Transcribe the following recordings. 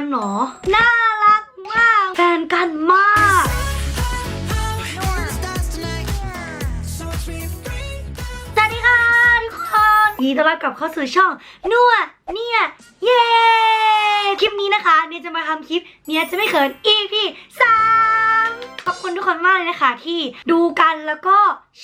กันหนอ น่ารักมาก แฟนกันมาก สวัสดีค่ะทุกคนยินดีต้อนรับกลับเข้าสู่ช่อง นัวเนี่ย เย้ คลิปนี้นะคะ เนี่ยจะมาทำคลิป เนี่ยจะไม่เขิน EP 3ขอบ คุณทุกคนมากเลยนะคะ ที่ดูกันแล้วก็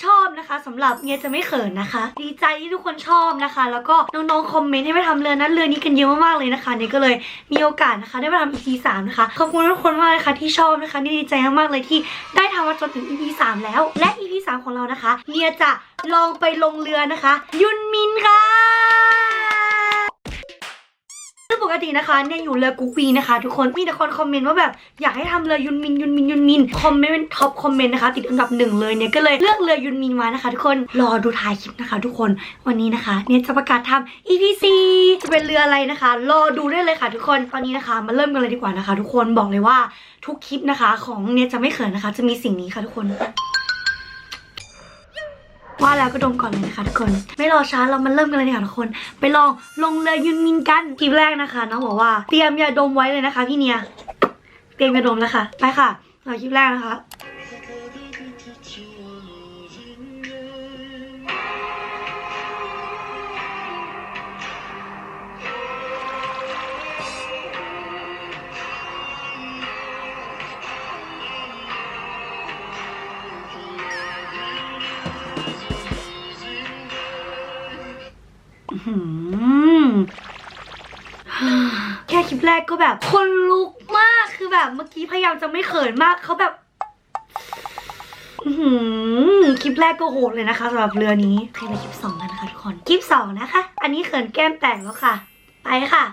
ชอบนะคะสำหรับเนี่ยจะไม่เขินนะคะ ดีใจที่ทุกคนชอบนะคะ แล้วก็น้องๆคอมเมนต์ให้ไปทำเรือนั้นเรือนี้กันเยอะมากๆเลยนะคะเนี่ยก็เลยมีโอกาสนะคะ ได้มาทำ EP 3นะคะขอบคุณทุกคนมากเลยค่ะที่ชอบนะคะนี่ดีใจมากๆเลยที่ได้ทำมาจนถึง EP 3แล้ว และ EP 3ของเรานะคะ เนี่ยจะลองไปลงเรือนะคะ ยุนมินค่ะ ซึ่งปกตินะคะเนี่ยอยู่เรือกุ๊กวีนะคะ ทุกคนมีแต่คนคอมเมนต์ว่าแบบอยากให้ทำเรือยุนมินยุนมินยุนมินคอมเมนต์เป็นท็อปคอมเมนต์นะคะ ติดอันดับหนึ่งเลยเนี่ยก็เลยเลือกเรือยุนมินมานะคะ ทุกคนรอดูท้ายคลิปนะคะ ทุกคนวันนี้นะคะ เนี่ยจะประกาศทำ EP 4จะเป็นเรืออะไรนะคะ รอดูได้เลยค่ะ ทุกคนตอนนี้นะคะมาเริ่มกันเลยดีกว่านะคะ ทุกคนบอกเลยว่าทุกคลิปนะคะ ของเนี่ยจะไม่เขินนะคะ จะมีสิ่งนี้ค่ะทุกคน ว่าแล้วก็ดมก่อนเลยนะคะทุกคน ไม่รอช้าเรามาเริ่มกันเลยดีกว่าทุกคน ไปลองลงเรือยุนมินกันคลิปแรกนะคะน้องบอกว่าเตรียมยาดมไว้เลยนะคะพี่เนียเตรียมยาดมนะคะไปค่ะเราคลิปแรกนะคะ แรกก็แบบคนลุกมากคือแบบเมื่อกี้พยายามจะไม่เขินมากเขาแบบคลิปแรกก็โหดเลยนะคะสำหรับเรือนี้ใครไปคลิปสองกันนะคะทุกคน คลิปสองนะคะ อันนี้เขินแก้มแตกแล้วค่ะ ไปค่ะ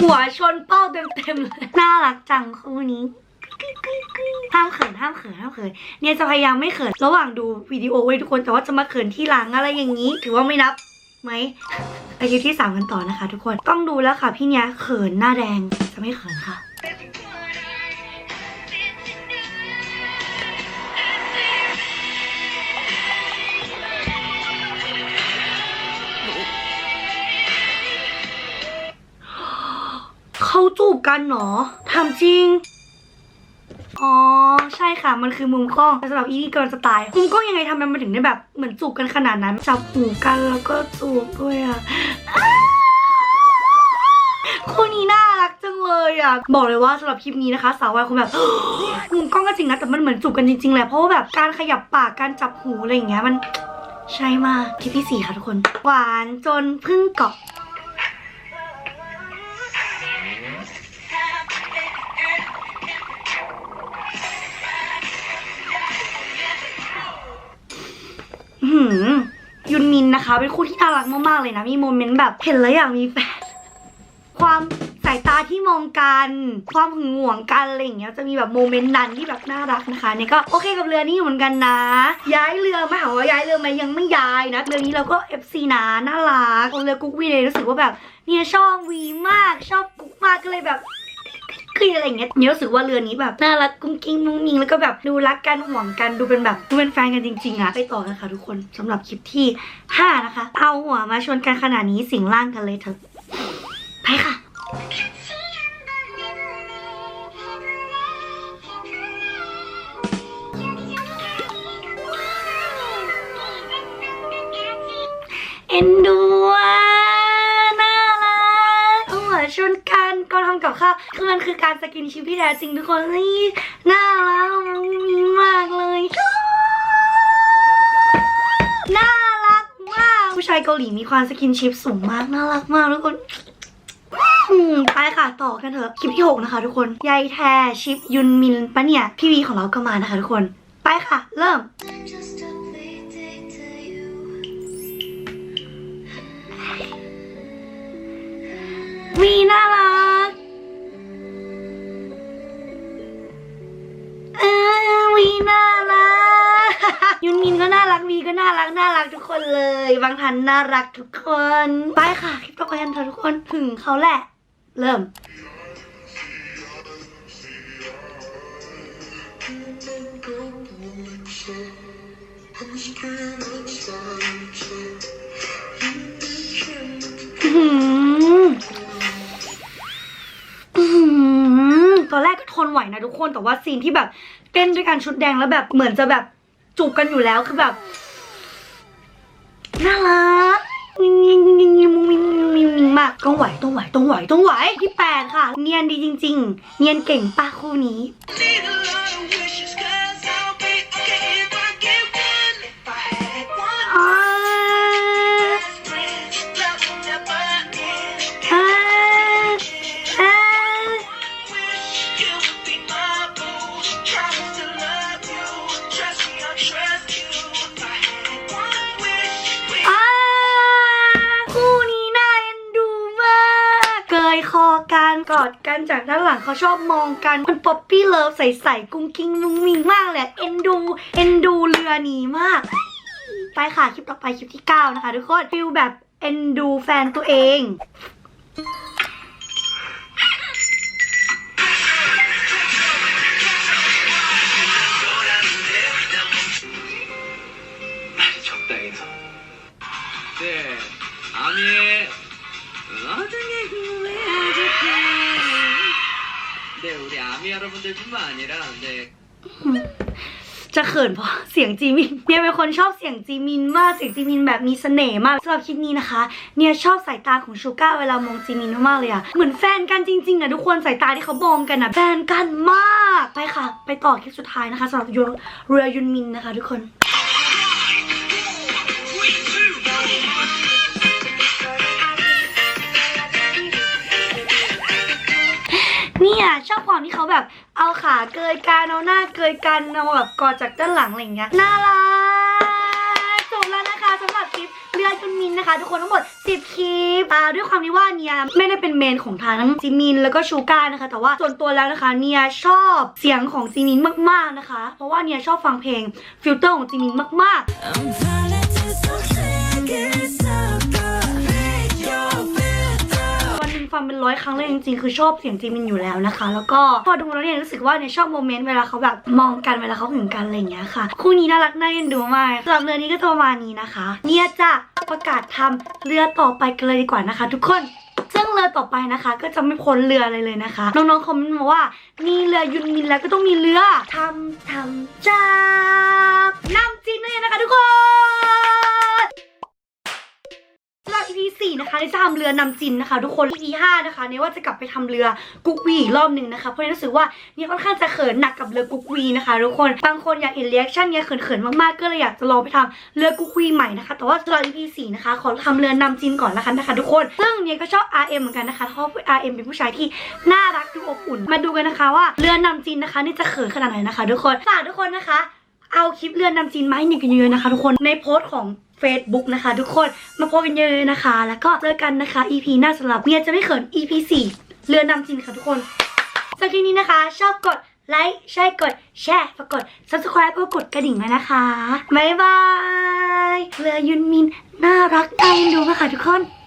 หัวชนเป้าเต็มๆเลยน่ารักจังคู่นี้ ห้ามเขินห้ามเขินห้ามเขินเนี่ยจะพยายามไม่เขินระหว่างดูวิดีโอไว้ทุกคนแต่ว่าจะมาเขินที่หลังอะไรอย่างนี้ ถือว่าไม่นับไหมไปคลิปที่สามกันต่อนะคะ ทุกคนต้องดูแล้วค่ะพี่เนี้ยเขินหน้าแดงจะไม่เขินค่ะเขาจูบกันเหรอทำจริง อ๋อ ใช่ค่ะ มันคือมุมกล้องแต่สำหรับอีนี่กำลังจะตายมุมกล้องยังไงทำไมมันถึงได้แบบ เหมือนจูบกันขนาดนั้น จับหูกันแล้วก็จูบด้วยอะคู่นี้น่ารักจังเลยอะ บอกเลยว่าสำหรับคลิปนี้นะคะ สาววายคงแบบมุมกล้องก็จริงนะแต่มันเหมือนจูบกันจริงๆแหละเพราะว่าแบบการขยับปากการจับหูอะไรอย่างเงี้ยมันใช่มากคลิปที่สี่ค่ะทุกคน หวานจนพึ่งเกาะ หือยุนมินนะคะ เป็นคู่ที่น่ารักมากๆเลยนะมีโมเมนต์แบบเห็นแล้วอยากมีแฟนความสายตาที่มองกัน ความหึงหวงกันอะไรอย่างเงี้ยจะมีแบบโมเมนต์นั้นที่แบบน่ารักนะคะเนี่ยก็โอเคกับเรือนี้อยู่เหมือนกันนะ ย้ายเรือไม่ถาว่าย้ายเรือไหมยังไม่ย้ายนะเรือนี้เราก็ FC นะน่ารักเรือกุ๊กวีเลยรู้สึกว่าแบบเนี่ยชอบวีมากชอบกุ๊กมากก็เลยแบบ คืออะไรอย่างเงี้ยเนี่ยรู้สึกว่าเรือนี้แบบน่ารักกุ้งกิ้งมุ้งมิงแล้วก็แบบดูรักกันห่วงกันดูเป็นแบบดูเป็นแฟนกันจริงๆอะไปต่อกันค่ะทุกคนสำหรับคลิปที่ 5 นะคะ เอาหัวมาชนกันขนาดนี้สิงร่างกันเลยเถอะไปค่ะเอ็นดู ทำกับข้าวคือมันคือการสกินชิปที่แท้จริงทุกคนนี่น่ารักมีมากเลยน่ารักมากผู้ชายเกาหลีมีความสกินชิปสูงมากน่ารักมากทุกคนไปค่ะต่อกันเถอะคลิปที่ 6 นะคะทุกคนยายแทชิปยุนมินปะเนี่ย พี่วีของเราก็มานะคะทุกคน ไปค่ะ เริ่ม Just a playdate to you. วีน่ารัก ก็น่ารักวีก็น่ารักน่ารักทุกคนเลย บางทันน่ารักทุกคน ไปค่ะคลิปต่อไปกันเถอะทุกคนถึงเขาแหละ เริ่มตอนแรกก็ทนไหวนะทุกคนแต่ว่าซีนที่แบบเต้นด้วยกันชุดแดงแล้วแบบเหมือนจะแบบ จูบกันอยู่แล้วคือแบบน่ารักนิ่งๆนิ่งๆมุ้งมิ้งมุ้งมิ้งมุ้งมิ้งมากต้องไหวต้องไหวต้องไหวต้องไหวที่แปดค่ะ เนียนดีจริง ๆ เนียนเก่งป้าคู่นี้ กันกอดกันจากด้านหลังเขาชอบมองกันมันป๊อปปี้เลิฟใสๆกุ้งกิ้งมุ้งมิ้งมากเลยเอ็นดูเอ็นดูเรือนี้มาก ไปค่ะคลิปต่อไปคลิปที่ 9 นะคะทุกคนฟิลแบบเอ็นดูแฟนตัวเอง 말이 적당해서. 네, 아미 어 มีอารมณ์นเดีนขึ้นมาเนี่ยด้นหลังเด็กจะเขินเพราะเสียงจีมิน เนี่ยเป็นคนชอบเสียงจีมินมากเสียงจีมินแบบมีเสน่ห์มากสำหรับคลิปนี้นะคะ เนี่ยชอบสายตาของชูก้าเวลามองจีมินมากเลยอะเหมือนแฟนกันจริงๆอะทุกคนสายตาที่เขามองกันอะแฟนกันมากไปค่ะ ไปต่อคลิปสุดท้ายนะคะสำหรับเรือยุนมินนะคะ ทุกคน ชอบความที่เขาแบบเอาขาเกยกันเอาหน้าเกยกันเอาแบบกอดจากด้านหลังอะไรอย่างเงี้ยน่ารักจบแล้วนะคะสำหรับคลิปเรือจุนมินนะคะ ทุกคนทั้งหมด 10 คลิปอ่าด้วยความที่ว่าเนียไม่ได้เป็นเมนของทั้งจิมินแล้วก็ชูก้านะคะ แต่ว่าส่วนตัวแล้วนะคะเนียชอบเสียงของจิมินมากๆนะคะ เพราะว่าเนียชอบฟังเพลงฟิลเตอร์ของจิมินมากๆ I'm falling to something ฟังเป็นร้อยครั้งเลยจริงๆ คือชอบเสียงจีมินอยู่แล้วนะคะ แล้วก็พอดูแล้วเนี่ยรู้สึกว่าเนี่ยชอบโมเมนต์เวลาเขาแบบมองกันเวลาเขาหึงกันอะไรอย่างเงี้ยค่ะ คู่นี้น่ารักน่าเอ็นดูมากสำหรับเรือนี้ก็ประมาณนี้นะคะ เนี่ยจะประกาศทำเรือต่อไปกันเลยดีกว่านะคะ ทุกคนซึ่งเรือต่อไปนะคะ ก็จะไม่พ้นเรืออะไรเลยนะคะ น้องๆคอมเมนต์มาว่า มีเรือยุนมินแล้วก็ต้องมีเรือทำทำจากน้ำจีนนั่นเองนะคะทุกคน EP 4นะคะที่จะทำเรือนำจินนะคะ ทุกคน EP 5นะคะเนี่ยว่าจะกลับไปทำเรือกุ๊กวีอีกรอบหนึ่งนะคะเพราะเนี่ยรู้สึกว่าเนี่ยค่อนข้างจะเขินหนักกับเรือกุ๊กวีนะคะทุกคนบางคนอยากเห็นเรีแอคชั่นเนี่ยเขินๆมากๆก็เลยอยากจะลองไปทำเรือกุ๊กวีใหม่นะคะแต่ว่าสำหรับ EP 4นะคะขอทำเรือนำจินก่อนละกันนะคะ ทุกคนซึ่งเนี่ยก็ชอบ RM เหมือนกันนะคะเพราะว่า RM เป็นผู้ชายที่น่ารักดูอบอุ่น มาดูกันนะคะว่าเรือนำจินนะคะนี่จะเขินขนาดไหนนะคะ ทุกคนฝากทุกคนนะคะ เอาคลิปเรือนำจีนมาให้หนึ่งกันเยอะๆนะคะ ทุกคนในโพสต์ของ Facebook นะคะ ทุกคนมาโพบกันเยอะนะคะ แล้วก็เจอกันนะคะ EP หน้าสำหรับเมียจะไม่เขิน EP 4เรือนำจินค่ะทุกคนสำหรับคลิปนี้นะคะ ชอบกดไลค์ใช่กดแชร์ฝากกด subscribe แล้วก็กดกระดิ่งด้วยนะคะ บ๊ายบาย เรือยุนมิน น่ารักใจดูมากค่ะทุกคน